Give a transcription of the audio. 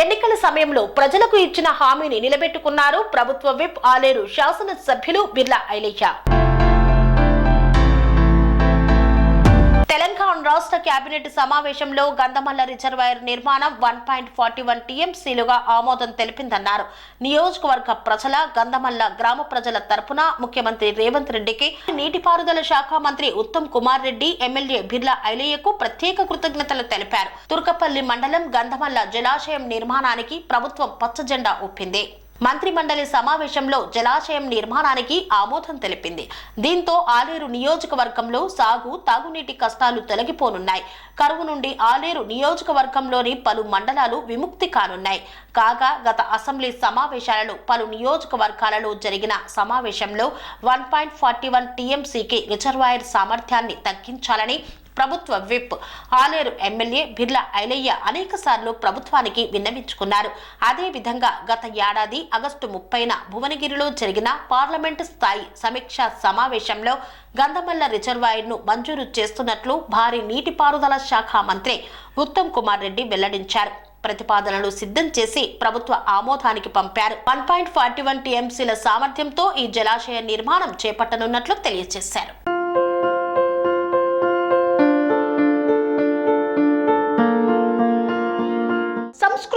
ఎన్నికల సమయంలో ప్రజలకు ఇచ్చిన హామీని నిలబెట్టుకున్నారు ప్రభుత్వ విప్ ఆలేరు శాసనసభ్యులు బిర్లా ఐలేషా ఆన్ రాష్ట్ర కేబినెట్ సమావేశంలో గంధమల్ల రిజర్వాయర్ నిర్మాణం వన్ పాయింట్ ఫార్టీ వన్ టీఎంసీలుగా ఆమోదం తెలిపిందన్నారు. నియోజకవర్గ ప్రజల గంధమల్ల గ్రామ ప్రజల తరపున ముఖ్యమంత్రి రేవంత్ రెడ్డికి నీటిపారుదల శాఖ మంత్రి ఉత్తమ్ కుమార్ రెడ్డి ఎమ్మెల్యే బిర్లా ఐలయ్యకు ప్రత్యేక కృతజ్ఞతలు తెలిపారు. తుర్కపల్లి మండలం గంధమల్ల జలాశయం నిర్మాణానికి ప్రభుత్వం పచ్చజెండా ఒప్పింది మంత్రి మండలి సమావేశంలో జలాశయం నిర్మాణానికి ఆమోదం తెలిపింది. దీంతో ఆలేరు నియోజకవర్గంలో సాగు తాగునీటి కష్టాలు తొలగిపోనున్నాయి. కరువు నుండి ఆలేరు నియోజకవర్గంలోని పలు మండలాలు విముక్తి కానున్నాయి. కాగా గత అసెంబ్లీ సమావేశాలలో పలు నియోజకవర్గాలలో జరిగిన సమావేశంలో వన్ పాయింట్ ఫార్టీ వన్ టీఎంసీకి రిజర్వాయర్ సామర్థ్యాన్ని తగ్గించాలని ప్రభుత్వ విప్ ఆలేరు ఎమ్మెల్యే బిర్లా ఐలయ్య అనేక సార్లు ప్రభుత్వానికి విన్నవించుకున్నారు. అదేవిధంగా గత ఏడాది ఆగస్టు ముప్పైన భువనగిరిలో జరిగిన పార్లమెంటు స్థాయి సమీక్షా సమావేశంలో గంధమల్ల రిజర్వాయర్ను మంజూరు చేస్తున్నట్లు భారీ నీటిపారుదల శాఖ మంత్రి ఉత్తమ్ కుమార్ రెడ్డి వెల్లడించారు. ప్రతిపాదనలు సిద్ధం చేసి ప్రభుత్వ ఆమోదానికి పంపారు. వన్ పాయింట్ ఫార్టీ వన్ టీఎంసీల సామర్థ్యంతో ఈ జలాశయ నిర్మాణం చేపట్టనున్నట్లు తెలియజేశారు.